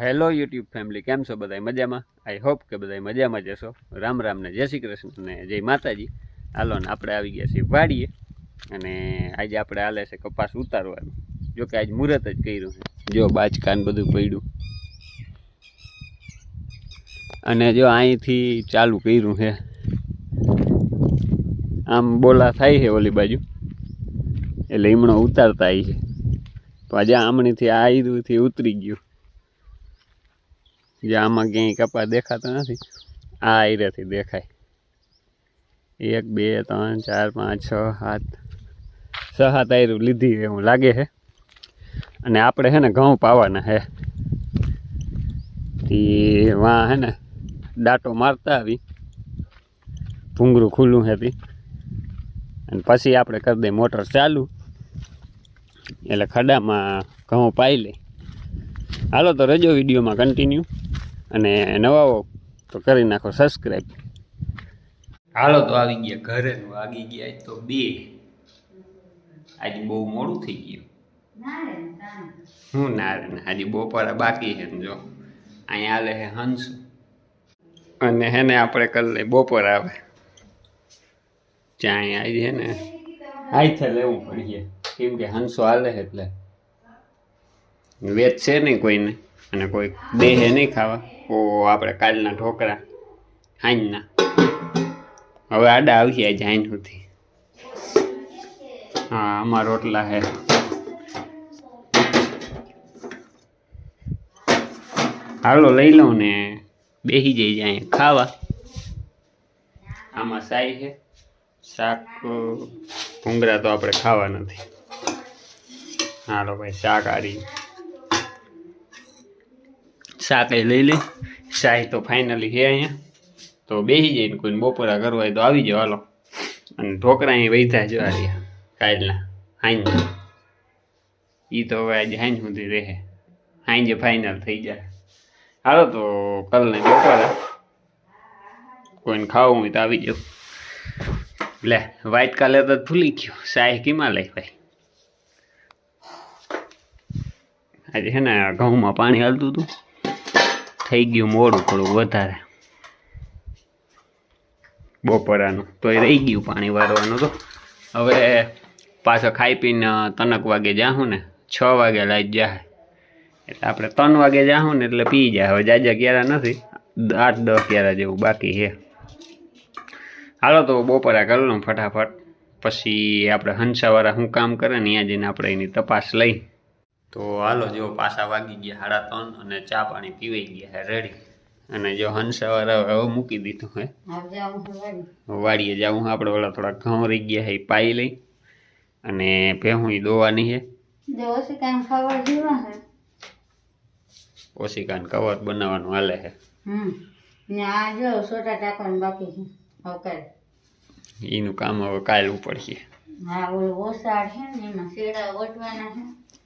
Hello YouTube family, કેમ છો બધા મજામાં? આઈ હોપ કે બધા મજામાં જશો રામ રામ ને જય શ્રી કૃષ્ણ ને જય માતાજી. હાલો ને આપણે આવી ગયા છીએ વાડીએ અને આજે આપણે હાલે છે કપાસ ઉતારવાનું. જો કે આજ મુહૂર્ત જ કર્યું છે. જો બાચકાન બધું પડ્યું. અને જો અહીંથી ચાલુ કર્યું છે. આમ બોલા થાય છે ઓલી બાજુ. એટલે હીમણો ઉતારતા આવી છે. તો આજે આમણીથી આ આયુથી ઉતરી ગયું. જે આમાં ક્યાંય કપા દેખાતો નથી, આ આયરેથી દેખાય. એક, બે, ત્રણ, ચાર, પાંચ, છ, સાત છ, સાત આયરું લીધી એવું લાગે છે. અને આપણે છે ને ઘઉં પાવાના છે. તે વાં હે ને દાંટો મારતા આવી. ભૂંગરું ખુલ્લું હતી અને પછી આપણે કરી દઈએ મોટર ચાલુ. એટલે ખડામાં ઘઉં પાઈ લે હાલો તો રજો વિડીયોમાં કન્ટિન્યુ અને નવાઓ તો કરી નાખો સબસ્ક્રાઈબ હાલો તો આવી ગયા ઘરે વાગી ગયા આજ તો બે. આજે બહુ મોડું થઈ ગયું. હું ના રે ના આજે બપોરે બાકી છે ને જો. અહીંયા હાલે છે હંસ. અને હેને આપણે કરી લઈએ બપોર આવે. જ્યાં અહીંયા આવી છે ને. હાઈથે લેવું પડીએ કેમ કે હંસો હાલે છે એટલે. વેચ છે નહીં કોઈને? અને કોઈ દેહે નહીં ખાવા? ઓ આપણે કાલના ઢોકળા હાંજના. હવે આડા આવશે આજે હાંજ સુધી. હા આમાં રોટલા હે. હાલો લઈ લઉં ને બેસી જઈ જાય ખાવા. આમાં સાઈ છે. શાક અ, ભૂંગળા તો આપણે ખાવા નથી. હાલો ભાઈ શાક આરી. શાક લઈ લે. શાહી તો ફાઇનલી છે અહીંયા. તો બેસી જઈને કોઈને બપોરા કરવા હોય તો આવી જાઓ, હાલો. અને ઢોકરા અહીં વૈધા જવા રહ્યા કાલના. હાંજ. એ તો હવે આજે હાંજ સુધી રહે. હાંજે ફાઇનલ થઈ જાય. હાલો તો કલને બપોરા કોઈને ખાવું હોય તો આવી જાઓ. લે, વ્હાઈટ કલર તો ભૂલી ગયો. શાહી કીમાં લઈ ભાઈ? આજે છે ને ઘઉંમાં પાણી હાલતું હતું. થઈ ગયું મોડું થોડું વધારે. બપોરાનું તો એ રહી ગયું પાણી વારવાનું તો. હવે પાછો ખાઈ પીને તનક વાગે જાહું ને, છ વાગે લાઈટ જાય એટલે આપણે ત્રણ વાગે જાહું ને એટલે પી જાય હવે જાજા ક્યારા નથી, આઠ દસ ક્યારા જેવું બાકી છે. હાલો તો બપોરા કરી લઉં ફટાફટ. પછી આપણે હંસાવાળા શું કામ કરે ને ત્યાં જઈને આપણે એની તપાસ લઈ. તો હાલો જો પાછા વાગી ગયા સાડા ત્રણ અને ચા પાણી પીવાઈ ગયા હે રેડી અને જો હંસાવાળા હવે મૂકી દીધું હે. વાડીએ જાવું આપણે ઓલા થોડા ઘઉં રહી ગયા હે પાઈ લઈ. અને ભેહું દોવાની હે. ઓશિકાન કવર બનાવવાનું હાલે હે. એનું કામ હવે કાલ ઉપડશે.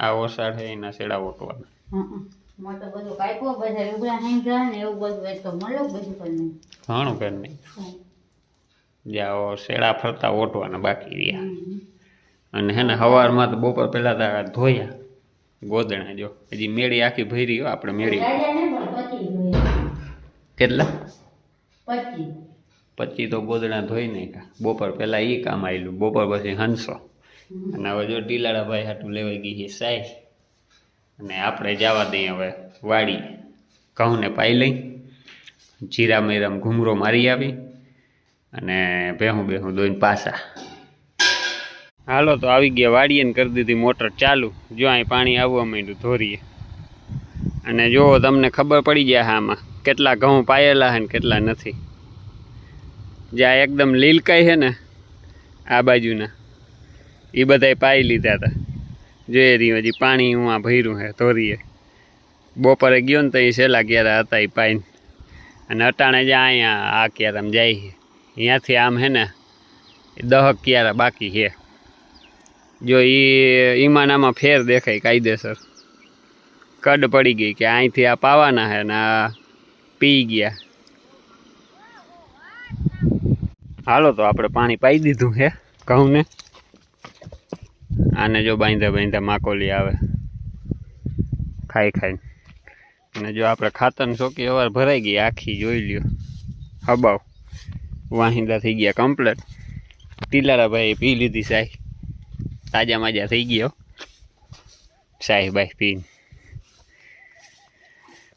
આ ઓસાડ છે એના શેડા ઓટવાના. ઘણું કર નહીં. જ્યાં શેડા ફરતા ઓટવાના બાકી રહ્યા. અને હે ને સવારમાં તો બપોર પહેલાં તો ધોયા. ગોદણા જો. હજી મેળી આખી ભરી હોય આપણે મેળી. કેટલા? પચી. તો ગોદણા ધોઈ નાખ્યા. બપોર પહેલાં એ કામ આવેલું બપોર પછી હંસો. અને હવે જો ટીલાળાભાઈ હાટું લેવાઈ ગઈ છે સાઈ. અને આપણે જવા દઈએ હવે વાડી. ઘઉંને પાઈ લઈ. જીરા મેરામ ઘૂમરો મારી આવી. અને ભેહું બેહું દોઈને પાછા. હાલો તો આવી ગયા વાડીએ ને કરી દીધી મોટર ચાલુ. જો અહીં પાણી આવવા માંડ્યું ધોરીએ. અને જો તમને ખબર પડી જાય આમાં કેટલા ઘઉં પાયેલા છે ને કેટલા નથી. જ્યાં એકદમ લીલકાઈ છે ને, આ બાજુના. એ બધાય પાઈ લીધા હતા જોઈએ રહ્યું હજી પાણી હું આ ભર્યું છે ધોરીએ. બપોરે ગયો ને તો એ છેલ્લા ક્યારે હતા એ પાઈને. અને અટાણે જ અહીંયા આ ક્યારામ જાય છે અહીંયાથી આમ હે ને દહક ક્યારા બાકી છે જો એ ઈમાનામાં ફેર દેખાય કાયદેસર. કડ પડી ગઈ કે અહીંથી આ પાવાના છે ને પી ગયા. હાલો તો આપણે પાણી પાઈ દીધું છે ઘઉંને. આને જો બાંધા બાંધા માકોલી આવે. ખાઈ ખાઈને. અને જો આપણે ખાતરની ચોકી અવાર ભરાઈ ગઈ, આખી જોઈ લ્યો. હબાવ. વાહિંદા થઈ ગયા કમ્પ્લેટ ટીલારાભાઈ પી લીધી સાહી તાજા માજા થઈ ગયો સાહી ભાઈ પીને.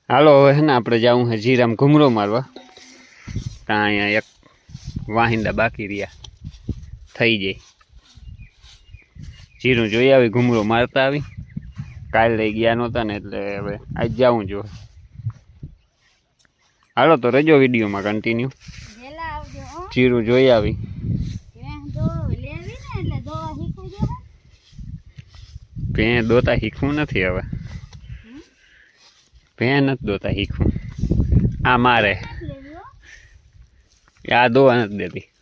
હાલો, હવે હે ને આપણે જવું છે જીરામ ઘૂમરો મારવા. ત્યાં અહીંયા એક વાહિંદા બાકી રહ્યા. થઈ જાય. જીરું જોઈ આવી ઘૂમરો મારતા આવી. કાલ લઈ ગયા નહોતા ને એટલે હવે આજ જાઉં જો. હાલો તો રજો વિડીયોમાં કન્ટિન્યુ જીરું જોઈ આવી. ભેં દોતા શીખવું નથી હવે. ભેં નથી દોતા શીખવું. આ મારે. આ દોવા નથી દેતી.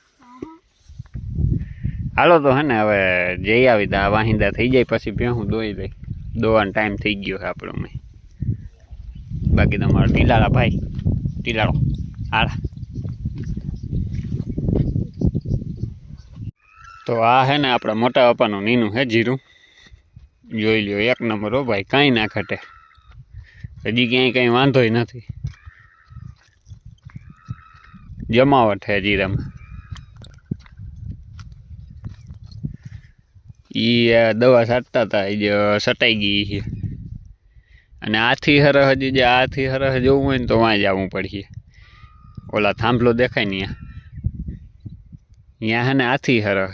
હાલો તો હે ને, હવે જઈ આવી દા વાહિંદા થઈ જાય પછી ભેહું દોઈ લઈ દોવાનો ટાઈમ થઈ ગયો છે આપણો મેં. બાકી તમારો ટીલાળા ભાઈ, ટીલાળો, હાલા. તો આ હે ને આપણા મોટા પપ્પાનું નીનું હે જીરું. જોઈ લ્યો, એક નંબર હો ભાઈ, કાંઈ ના ખટે હજી ક્યાંય કંઈ વાંધોય નથી. જમાવટ છે જીરામાં. આ દવા છાંટતા હતા એ જે સટાઈ ગઈ છે. અને આથી હરહ હજી જે આથી હરહ જોવું હોય ને તો વાં જવું પડશે. ઓલા થાંભલો દેખાય ને ત્યાં હે ને આથી હરહ.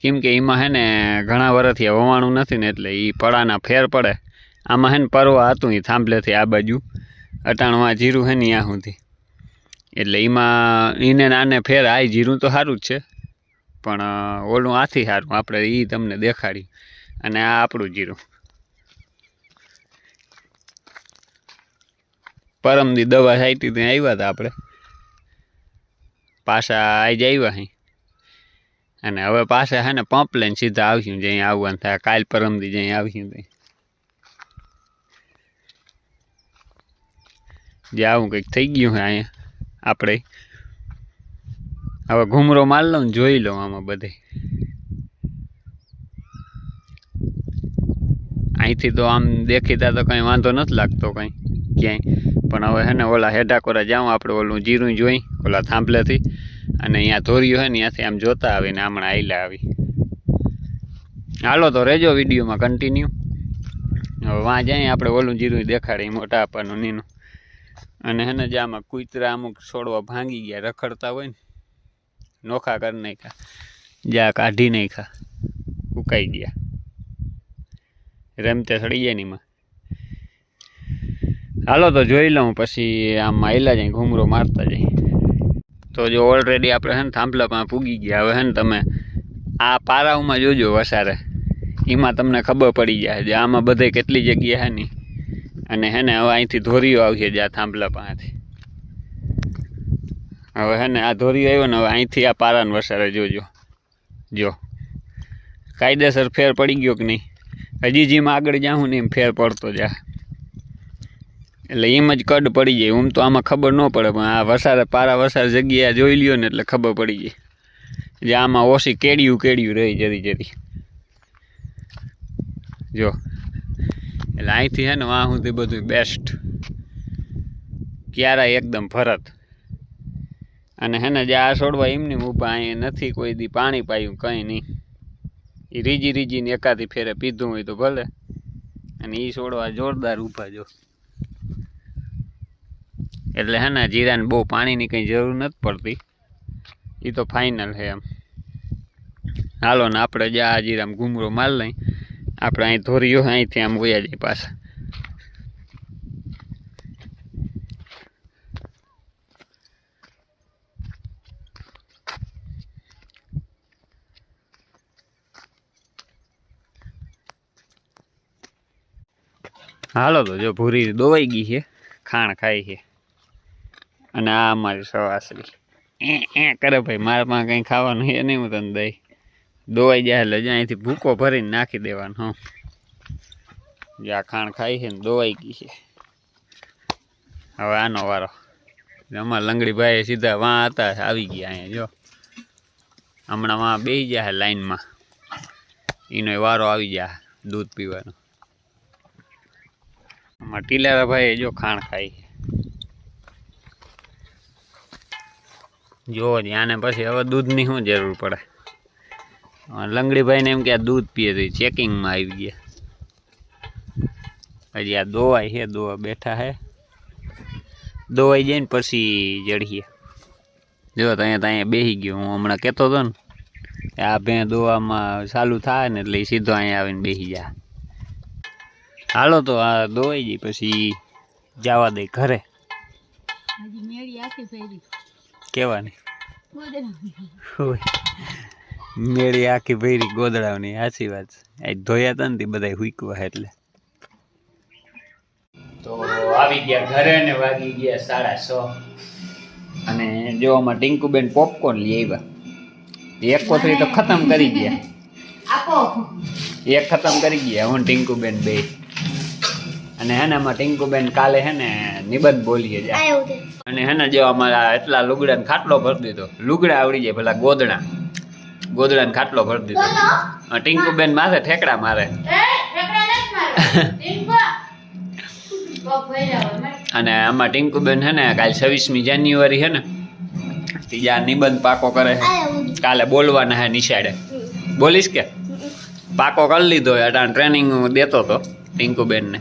કેમ કે એમાં હે ને ઘણા વર્ષથી વવાણું નથી ને એટલે એ પડાના ફેર પડે. આમાં હે ને પરવા હતું એ થાંભલેથી આ બાજુ. અટાણમાં જીરું હે ને ત્યાં સુધી. એટલે એમાં એને નાને ફેર આ જીરું તો સારું જ છે. પણ ઓલું આથી સારું આપણે એ તમને દેખાડ્યું. અને આ આપણું જીરું. પરમદી દવા સાઈટી ત્યાં આવ્યા હતા આપણે. પાછા આજ આવ્યા અહીં અને હવે પાછા હે ને પંપ લઈને સીધા આવ્યું જ્યાં આવવાનું થાય. કાલ પરમદી જ્યાં આવ્યું ત્યાં. જે આવું કંઈક થઈ ગયું છે અહીંયા. આપણે હવે ઘૂમરો માર લઉં જોઈ લઉં આમાં બધે. અહીંથી તો આમ દેખીતા તો કંઈ વાંધો નથી લાગતો કંઈ, ક્યાંય. પણ હવે હે ને ઓલા હેઢાકોરા જાઉં આપણે ઓલું જીરું જોઈ, ઓલા થાંભલેથી. અને અહીંયા ધોર્યું હોય ને ત્યાંથી આમ જોતા આવીને હમણાં આયલા આવી. હાલો તો રહેજો વિડીયોમાં કન્ટિન્યુ હવે વાં જાય આપણે ઓલું જીરું દેખાડે મોટા આપવાનું નીનું. અને હે ને જે આમાં કૂતરા અમુક છોડવા ભાંગી ગયા, રખડતા હોય ને નોખા કરી નાખ્યા. જ્યાં કાઢી નાખ્યા. ઉકાઈ ગયા. રમતે સડી જાય ને એમાં. હાલો તો જોઈ લઉં પછી આમ આયલા જાય, ઘૂમરો મારતા જાય. તો જો ઓલરેડી આપણે હે ને થાંભલામાં પૂગી ગયા. હવે હે ને તમે આ પારાઓમાં જોજો વસારે. એમાં તમને ખબર પડી જાય જે આમાં બધે કેટલી જગ્યા હે ને. અને હે ને હવે અહીંથી ધોરીઓ આવશે જે આ થાંભલા પાસેથી. હવે હે ને, આ ધોરી આવ્યો ને, હવે અહીંથી આ પારાન વસારે જોજો જો. કાયદેસર ફેર પડી ગયો કે નહીં? હજી જેમ આગળ જાઉં ને એમ ફેર પડતો જા. એટલે એમ જ કડ પડી જાય. આમ તો આમાં ખબર ન પડે, પણ આ વસારે, પારા વસારે જગ્યાએ જોઈ લ્યો ને એટલે ખબર પડી જાય. જે આમાં ઓછી કેડિયું કેડિયું રહી જરી જરી. જો. એટલે અહીંથી હે ને, વાં સુધી બધું બેસ્ટ ક્યારે એકદમ ભરત. અને હેને જે આ છોડવા એમની ઊભા અહીંયા નથી કોઈ દી પાણી પાયું, કંઈ નહીં. એ રીજી રીજીને એકાદી ફેરે પીધું હોય તો ભલે. અને એ છોડવા જોરદાર ઊભા જો. એટલે હે ને જીરાને બહુ પાણીની કંઈ જરૂર નથી પડતી. એ તો ફાઇનલ છે એમ. હાલો ને આપણે જે આ જીરામાં ઘૂમરો માર લઈ. આપણે અહીં ધોરીઓ અહીંથી આમ વયા જાય પાછા. હાલો તો જો ભૂરી દોવાઈ ગઈ છે, ખાણ ખાય છે. અને આ અમારી સવાસરી એ એ, કરે ભાઈ, મારા પાસે કંઈ ખાવાનું એ નહીં, હું તને દઈ. દોવાઈ જાય એટલે અહીંથી ભૂકો ભરીને નાખી દેવાનો, હં. જે આ ખાણ ખાઈ છે ને દોવાઈ ગઈ છે. હવે આનો વારો. અમારા લંગડીભાઈ સીધા વાં હતા, આવી ગયા અહીંયા, જો. હમણાં વાં બેસી ગયા લાઈનમાં. એનો વારો આવી જાય દૂધ પીવાનો. આમાં ટીલારા ભાઈ જો ખાણ ખાય જો જ પછી હવે દૂધની શું જરૂર પડે? લંગડીભાઈને એમ કે આ દૂધ પીએ તો ચેકિંગમાં આવી ગયા. હજી આ દોવાય છે, દોવા બેઠા છે. દોવાઈ જાય ને પછી જડીએ. જો ત્યાં ત્યાં બેસી ગયો. હું હમણાં કહેતો હતો ને આ ભે દોવામાં ચાલુ થાય ને એટલે સીધો અહીંયા આવીને બેસી જાય. હાલો તો આ દોઈ જઈ પછી જવા દે ઘરે. કેવાની મેળી આખી ભેરી કહેવાની ગોદડા હોય મેળી આખી ભૈરી ગોદડાવની સાચી વાત છે. ધોયા હતા ને બધા હુકવા એટલે. તો આવી ગયા ઘરે ને વાગી ગયા સાડા છ અને જો આમાં ટિંકુબેન પોપકોર્ન લઈ આવ્યા. એક કોથળી તો ખતમ કરી ગયા. એક ખતમ કરી ગયા હું ટિંકુબેન બે. અને હેને આમાં ટિંકુબેન કાલે હે ને નિબંધ બોલીએ છે. અને હેને જો અમારા એટલા લુગડા ખાટલો ભરી દીધો. લુગડા આવડી જાય પેલા ગોદડા. ગોદડા ખાટલો ભરી દીધો. ટિંકુબેન માથે ઠેકડા મારે. અને આમાં ટિંકુબેન છે ને કાલે છવ્વીસમી જાન્યુઆરી હે ને ત્રીજા નિબંધ પાકો કરે કાલે બોલવાના હે નિશાળે. બોલીશ કે? પાકો કરી લીધો અટાણ ટ્રેનિંગ દેતો તો ટિંકુબેનને.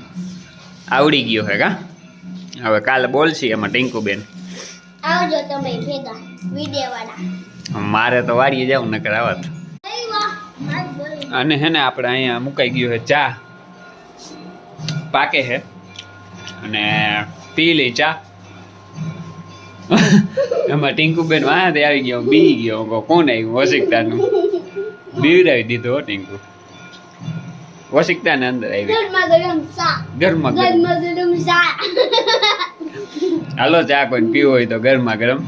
આવડી ગયો હે કા? હવે કાલે બોલશી એમાં ટિંકુબેન. આવજો તમે ભેગા વિડિયોવાળા મારે તો વાડીએ જાવ માર બોલ. અને હે ને આપણે અહીંયા મુકાઈ ગયું છે ચા. પાકે છે અને પી લઈ ચા. એમાં ટિંકુબેન વાંધે આવી ગયો બી ગયો. હું કોણ આવ્યું? વસિકતાનું. બીવડાવી દીધો હો ટિંકુ વસિકતાને અંદર આવી ગરમા ગરમ હાલો ચા કોઈ પીવો હોય તો ગરમા ગરમ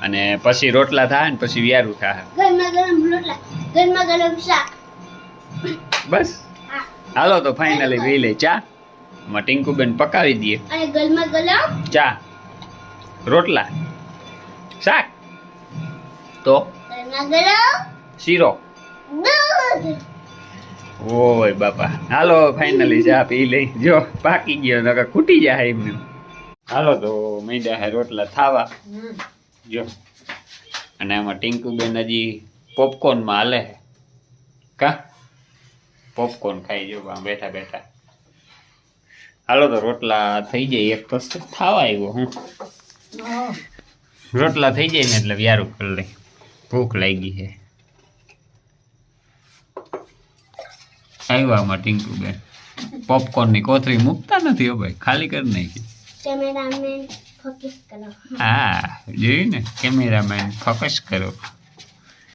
અને પછી રોટલા થાય ને પછી વિયારું થાય ગરમા ગરમ રોટલા ગરમા ગરમ શાક બસ હાલો તો ફાઇનલી પી લે ચા એમાં ટિંકુબેન પકાવી દઈએ અને ગરમા ગરમ ચા રોટલા શાક તો ગરમા ગરમ શીરો દૂધ ઓય બાપા. હાલો ફાઇનલી ચા પી લઈ. જો પાકી ગયો નકર ખૂટી જાય એમને. હાલો તો મેંદા હે રોટલા થાવા. જો. અને આમાં ટિંકુબેન હજી પોપકોર્નમાં હાલે હે. કા? પોપકોર્ન ખાઈ જો બા બેઠા બેઠા. હાલો તો રોટલા થઈ જાય. એક તો થાવા આવ્યો હું. રોટલા થઈ જાય ને એટલે વ્યારું કરી લઈ. ભૂખ લાગી છે આવ્યા આમાં ટિંકુબેન પોપકોર્નની કોથરી મૂકતા નથી હો ભાઈ ખાલી કરી નાખી. કેમેરામેન ફોકસ કરો. હા જોયું ને? કેમેરામેન ફોકસ કરો.